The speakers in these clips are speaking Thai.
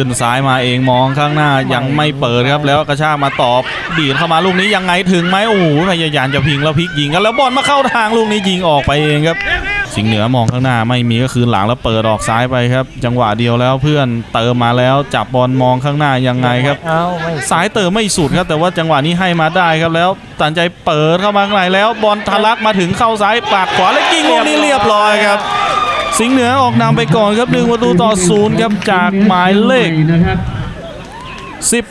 ขึ้นซ้ายมาเองมองข้างหน้ายังไม่เปิดครับ แล้วกระชากมาตอบดีดเข้ามาลูกนี้ยังไงถึงไหมโอ้โหพยายามจะพิงแล้วพลิกยิงกันแล้วบอลมาเข้าทางลูกนี้ยิงออกไปเองครับ สิงเหนือมองข้างหน้าไม่มีก็คืนหลังแล้วเปิดออกซ้ายไปครับ จังหวะเดียวแล้วเพื่อนเติมมาแล้วจับบอลมองข้างหน้ายังไงครับสายเติมไม่สุดครับ แต่ว่าจังหวะนี้ให้มาได้ครับแล้วตัดใจเปิดเข้ามาข้างในแล้วบอลทะลักมาถึงเข้าซ้ายปาดขวาแล้วยิงลูกนี้เรียบร้อยครับ สิงห์เหนือออกนำไปก่อนครับหนึ่งประตูต่อศูนย์ครับจากหมายเลขนะครับ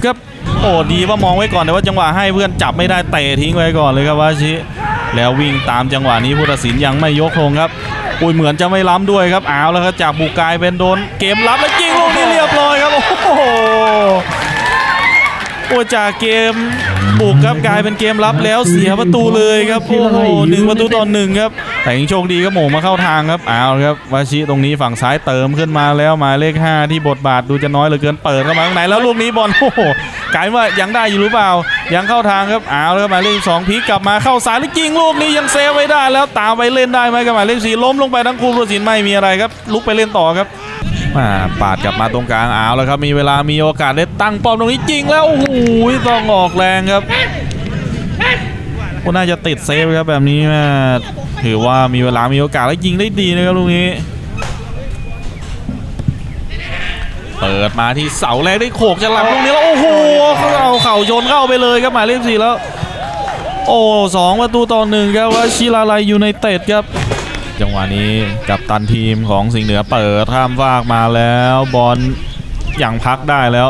ครับโอ้ดีว่ามองไว้ก่อนแต่ว่าจังหวะให้เพื่อนจับไม่ได้เตะทิ้งไว้ก่อนเลยครับวาชิแล้ววิ่งตามจังหวะนี้ผู้ตัดสินยังไม่ยกธงครับอุ้ยเหมือนจะไม่ล้ำด้วยครับอ้าวแล้วครับจากบุกกายเป็นโดน เกมรับแล้วยิงลูกนี้เรียบร้อยครับโอ้โหโอ้จากเกมบุกครับกลายเป็นเกมรับแล้วเสียประตูเลยครับโอ้โหหนึ่งประตูต่อหนึ่งครับ แต่ยังโชคดีครับโหม่งมาเข้าทางครับอ้าวครับวาชิตรงนี้ฝั่งซ้ายเติมขึ้นมาแล้วหมายเลขห้าที่บทบาทดูจะน้อยเหลือเกินเปิดเข้ามาข้างในแล้วลูกนี้บอลโอ้โหกลายว่ายังได้อยู่หรือเปล่า ยังเข้าทางครับอ้าวแล้วหมายเลขสองพลิกกลับมาเข้าซ้ายแล้วยิงลูกนี้ยังเซฟไว้ได้ แล้วตามไปเล่นได้ไหมกับหมายเลขสี่ล้มลงไปทั้งคู่ผู้ตัดสินไม่มีอะไรครับ ลุกไปเล่นต่อครับมาปาดกลับมาตรงกลางเอาแล้วครับมีเวลามีโอกาสได้ตั้งป้อมตรงนี้จริงแล้วโอ้โหต้องออกแรงครับ ก็น่าจะติดเซฟครับแบบนี้แม่ถือว่ามีเวลามีโอกาสแล้วยิงได้ดีนะครับลูกนี้ เปิดมาที่เสาแรกได้โขกจะหลับลูกนี้แล้วโอ้โหเขาเอาเข่าโยนเข้าไปเลยครับหมายเลขสี่แล้ว โอ้สองประตูต่อหนึ่งครับว่าชิลาลัยยูไนเต็ดครับจังหวะนี้กับตันทีมของสิงห์เหนือเปิดข้ามฟากมาแล้วบอลอยังพักได้แล้ว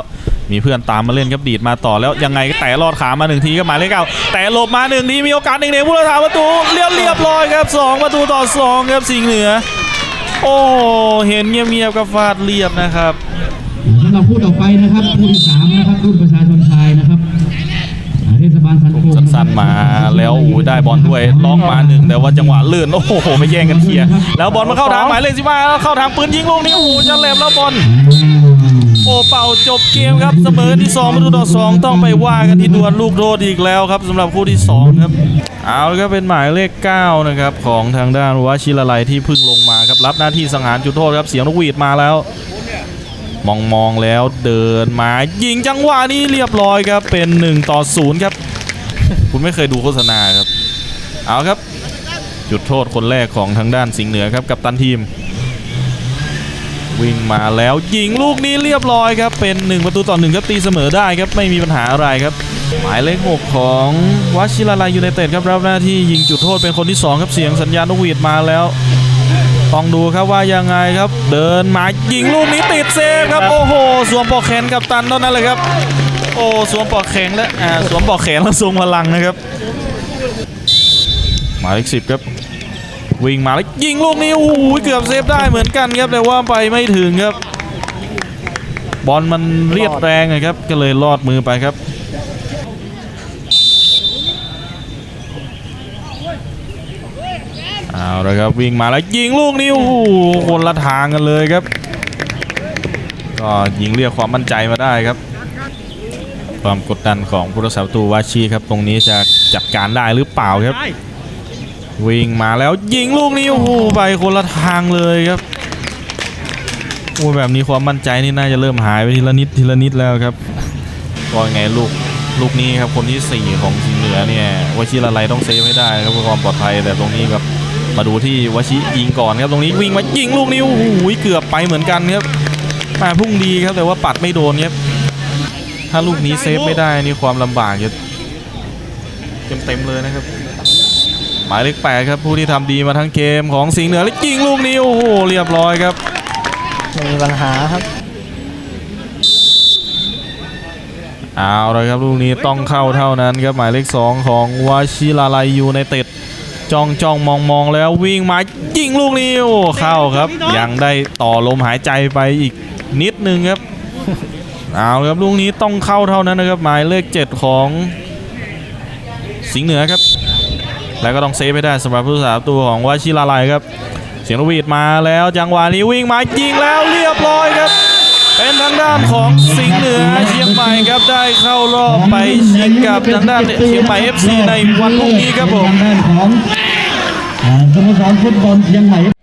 มีเพื่อนตามมาเล่นครับดีดมาต่อแล้วยังไงก็แต่รอดขามาหนึ่งทีก็หมายเลขเก้าแต่หลบมาหนึ่งทีมีโอกาสหนึ่งเดียวผู้รักษาประตูเรียบเรียบร้อยครับสองประตูต่อสองครับสิงห์เหนือ โอ้เห็นเงียบๆกับฟาดเรียบนะครับสำหรับผู้ต่อไปนะครับผู้ที่สามนะครับรุ่นประชาชนชายนะครับอ่าเทศบาลสันโคงสั้นๆมาแล้วโอ้ยได้บอลด้วยล็อกมาหนึ่งแต่ว่าจังหวะลื่นโอ้โหไม่แย่งกันเคลียร์แล้วบอลมาเข้าทางหมายเลขสิบห้าแล้วเข้าทางปืนยิงลูกนี้โอ้โหจะแหลมแล้วบอล โอเป่าจบเกมครับเสมอที่2ประตูต่อ2ต้องไปว่ากันที่ดวลลูกโทษอีกแล้วครับสำหรับคู่ที่ 2 ครับ เอาละครับเป็นหมายเลข 9 นะครับ ของทางด้านวชิรไลที่พึ่งลงมาครับ รับหน้าที่สังหารจุดโทษครับ เสียงนกหวีดมาแล้ว มองมองแล้วเดินมา ยิงจังหวะนี้เรียบร้อยครับ เป็น 1 ต่อ 0 ครับ คุณไม่เคยดูโฆษณาครับ เอาครับ จุดโทษคนแรกของทางด้านสิงห์เหนือครับกับตันทีม วิ่งมาแล้วยิงลูกนี้เรียบร้อยครับ เป็น 1 ประตูต่อหนึ่งครับตีเสมอได้ครับ ไม่มีปัญหาอะไรครับ หมายเลข 6 ของวชิราลัยยูไนเต็ดครับรับหน้าที่ยิงจุดโทษเป็นคนที่ 2 ครับเสียงสัญญาณนกหวีดมาแล้ว ต้องดูครับว่ายังไงครับ เดินมายิงลูกนี้ติดเซฟครับโอ้โห สวมปลอกแขนกับตันเท่านั้นเลยครับ โอ้สวมปลอกแขนและอ่าสวมปลอกแขนแล้วทรงพลังนะครับ หมายเลขสิบครับ วิ่งมาแล้วยิงลูกนี้โอ้โหเกือบเซฟได้เหมือนกันครับแต่ว่าไปไม่ถึงครับ บอลมันเรียดแรงนะครับ ก็เลยลอดมือไปครับ เอาละครับวิ่งมาแล้วยิงลูกนี้โอ้โหคนละทางกันเลยครับ ก็ยิงเรียกความมั่นใจมาได้ครับความกดดันของผู้รักษาประตูวาชีครับ ตรงนี้จะจัดการได้หรือเปล่าครับ วิ่งมาแล้วยิงลูกนี้โอ้โหไปคนละทางเลยครับโอ้แบบนี้ความมั่นใจนี่น่าจะเริ่มหายไปทีละนิดทีละนิดแล้วครับก็ยังไงลูกลูกนี้ครับคนที่สี่ของสิงเหนือเนี่ยวชิระไลต้องเซฟให้ได้ครับเพื่อความปลอดภัยแต่ตรงนี้ครับมาดูที่วชิยิงก่อนครับตรงนี้วิ่งมายิงลูกนี้โอ้โหเกือบไปเหมือนกันครับมาพุ่งดีครับแต่ว่าปัดไม่โดนครับถ้าลูกนี้เซฟไม่ได้นี่ความลำบากจะเต็มๆเลยนะครับ หมายเลขแปดครับผู้ที่ทำดีมาทั้งเกมของสิงห์เหนือและยิงลูกนี้โอ้โหเรียบร้อยครับไม่มีปัญหาครับเอาเลยครับลูกนี้ต้องเข้าเท่านั้นครับหมายเลขสองของวาชิลาลัยยูไนเต็ดจ้องจ้องมองมองแล้ววิ่งมายิงลูกนี้โอ้เข้าครับ ยังได้ต่อลมหายใจไปอีกนิดนึงครับเอาเลยครับลูกนี้ต้องเข้าเท่านั้นนะครับหมายเลขเจ็ดของสิงห์เหนือครับ แล้วก็ต้องเซฟให้ได้สำหรับผู้สาตัวของวชิลาลัยครับ เสียงนกหวีดมาแล้วจังหวะนี้วิ่งมายิงแล้วเรียบร้อยครับ เป็นทางด้านของสิงห์เหนือเชียงใหม่ครับได้เข้ารอบไปชิงกับทางด้านเชียงใหม่เอฟซีในวันพรุ่งนี้ครับผมทางด้านของสโมสรฟุตบอลเชียงใหม่